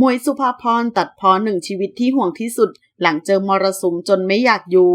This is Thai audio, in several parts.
มวยสุภาพรตัดพอหนึ่งชีวิตที่ห่วงที่สุด หลังเจอมรสุมจนไม่อยากอยู่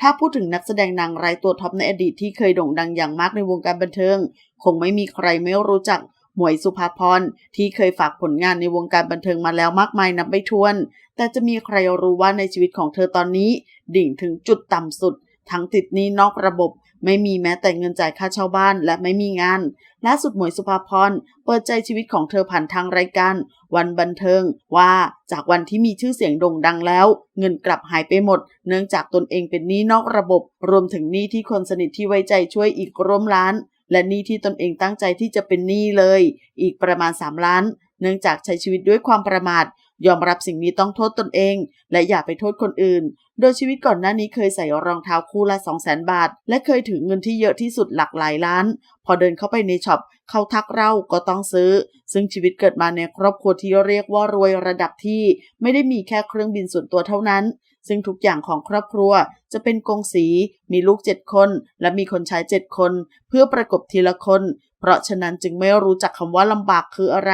ถ้าพูดถึงนักแสดงนางร้ายตัวท็อปในอดีตที่เคยโด่งดังอย่างมากในวงการบันเทิง คงไม่มีใครไม่รู้จักหมวยสุภาพรที่เคยฝากผลงานในวงการบันเทิงมาแล้วมากมายนับไม่ถ้วน แต่จะมีใครรู้ว่าในชีวิตของเธอตอนนี้ ดิ่งถึงจุดต่ำสุด ทั้งติดหนี้นอกระบบ ไม่มีแม้แต่เงินจ่ายค่าเช่าบ้านและไม่มีงานล่าสุดหมวยสุภาพรเปิดใจชีวิตของเธอผ่านทางรายการ วันบันเทิงว่าจากวันที่มีชื่อเสียงโด่งดังแล้ว เงินกลับหายไปหมด เนื่องจากตนเองเป็นหนี้นอกระบบ รวมถึงหนี้ที่คนสนิทที่ไว้ใจช่วยอีกร่วมล้าน และหนี้ที่ตนเองตั้งใจที่จะเป็นหนี้เลย อีกประมาณ 3 ล้าน เนื่องจากใช้ชีวิตด้วยความประมาท ยอมรับสิ่งนี้ต้องโทษตนเอง และอย่าไปโทษคนอื่น โดยชีวิตก่อนหน้านี้เคยใส่รองเท้าคู่ละ2 0 0 0 0 0 บาท และเคยถือเงินที่เยอะที่สุดหลักหลายล้าน พอเดินเข้าไปในช็อปเขาทักเราก็ต้องซื้อ ซึ่งชีวิตเกิดมาในครอบครัวที่เรียกว่ารวยระดับที่ ไม่ได้มีแค่เครื่องบินส่วนตัวเท่านั้น ซึ่งทุกอย่างของครอบครัวจะเป็นกงสี มีลูกเจ็ดคน และมีคนใช้เจ็ดคน เพื่อประกบทีละคน เพราะฉะนั้นจึงไม่รู้จักคำว่าลำบากคืออะไร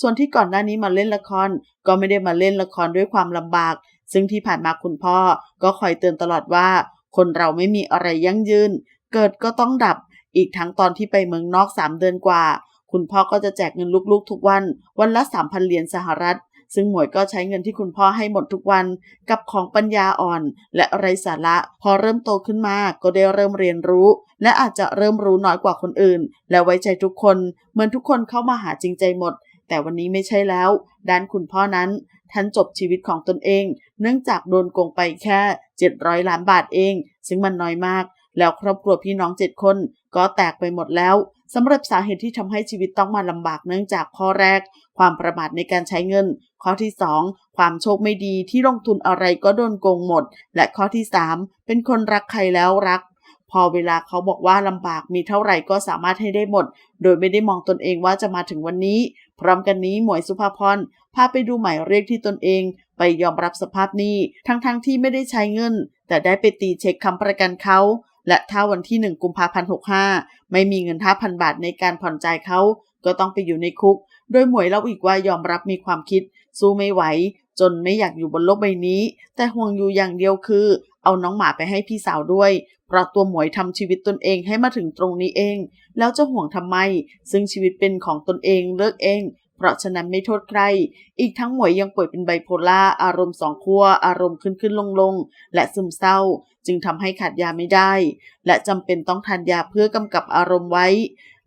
ส่วนที่ก่อนหน้านี้มาเล่นละคร ก็ไม่ได้มาเล่นละครด้วยความลำบาก ซึ่งที่ผ่านมาคุณพ่อก็คอยเตือนตลอดว่า คนเราไม่มีอะไรยั่งยืน เกิดก็ต้องดับ อีกทั้งตอนที่ไปเมืองนอก3เดือนกว่า คุณพ่อก็จะแจกเงินลูกๆ ทุกวัน วันละ3,000เหรียญสหรัฐ ซึ่งหมวยก็ใช้เงินที่คุณพ่อให้หมดทุกวันกับของปัญญาอ่อน และไร้สาระ พอเริ่มโตขึ้นมาก็ได้เริ่มเรียนรู้ และอาจจะเริ่มรู้น้อยกว่าคนอื่น และไว้ใจทุกคน เหมือนทุกคนเข้ามาหาจริงใจหมด แต่วันนี้ไม่ใช่แล้ว ด้านคุณพ่อนั้นท่านจบชีวิตของตนเอง เนื่องจากโดนโกงไปแค่ 700 ล้านบาทเอง ซึ่งมันน้อยมาก แล้วครอบครัวพี่น้อง7คนก็แตกไปหมดแล้วสำหรับสาเหตุที่ทำให้ชีวิตต้องมาลำบากเนื่องจากข้อแรก ความประมาทในการใช้เงิน ข้อที่ 2 ความโชคไม่ดีที่ลงทุนอะไรก็โดนโกงหมด และข้อที่ 3 เป็นคนรักใครแล้วรัก พอเวลาเขาบอกว่าลำบากมีเท่าไหร่ก็สามารถให้ได้หมด โดยไม่ได้มองตนเองว่าจะมาถึงวันนี้ พร้อมกันนี้หมวยสุภาพรพาไปดูหมายเรียกที่ตนเอง ไปยอมรับสภาพนี้ทั้งๆทที่ไม่ได้ใช้เงิน แต่ได้ไปตีเช็คคำประกันเขา และถ้าวันที่ 1 กุมภาพันธ์65 ไม่มีเงิน5,000บาทในการผ่อนจ่ายเขาก็ต้องไปอยู่ในคุก โดยหมวยเล่าอีกว่ายอมรับมีความคิด สู้ไม่ไหว จนไม่อยากอยู่บนโลกใบนี้ แต่ห่วงอยู่อย่างเดียวคือ เอาน้องหมาไปให้พี่สาวด้วย เพราะตัวหมวยทำชีวิตตนเองให้มาถึงตรงนี้เอง แล้วจะห่วงทำไม ซึ่งชีวิตเป็นของตนเองเลิกเอง เพราะฉะนั้นไม่โทษใคร อีกทั้งหมวยยังป่วยเป็นไบโพล่าอารมณ์สองขั้วอารมณ์ขึ้นขึ้นลงลงและซึมเศร้า จึงทำให้ขาดยาไม่ได้ และจำเป็นต้องทานยาเพื่อกำกับอารมณ์ไว้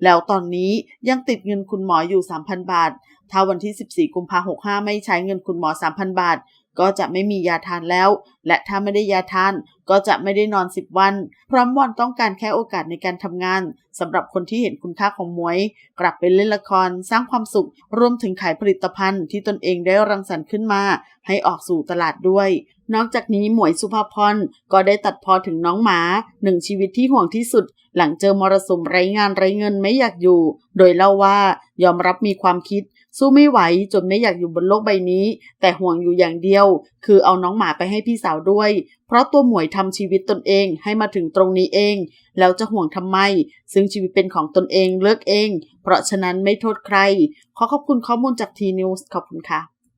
แล้วตอนนี้ยังติดเงินคุณหมออยู่ 3,000 บาท ถ้าวันที่ 14 กุมภาพันธ์65 ไม่ใช้เงินคุณหมอ 3,000 บาท ก็จะไม่มียาทานแล้ว และถ้าไม่ได้ยาทานก็จะไม่ได้นอน 10 วัน พร้อมวันต้องการแค่โอกาสในการทำงานสำหรับคนที่เห็นคุณค่าของมวย กลับไปเล่นละคร สร้างความสุข รวมถึงขายผลิตภัณฑ์ที่ตนเองได้รังสรรค์ขึ้นมา ให้ออกสู่ตลาดด้วย นอกจากนี้หมวยสุภาพรก็ได้ตัดพอถึงน้องหมาหนึ่งชีวิตที่ห่วงที่สุด หลังเจอมรสุมไร้งานไร้เงินไม่อยากอยู่ โดยเล่าว่ายอมรับมีความคิด สู้ไม่ไหวจนไม่อยากอยู่บนโลกใบนี้ แต่ห่วงอยู่อย่างเดียว คือเอาน้องหมาไปให้พี่สาวด้วย เพราะตัวหมวยทำชีวิตตนเองให้มาถึงตรงนี้เอง แล้วจะห่วงทำไม ซึ่งชีวิตเป็นของตนเองเลือกเอง เพราะฉะนั้นไม่โทษใคร ขอขอบคุณข้อมูลจากทีนิวส์ขอบคุณค่ะ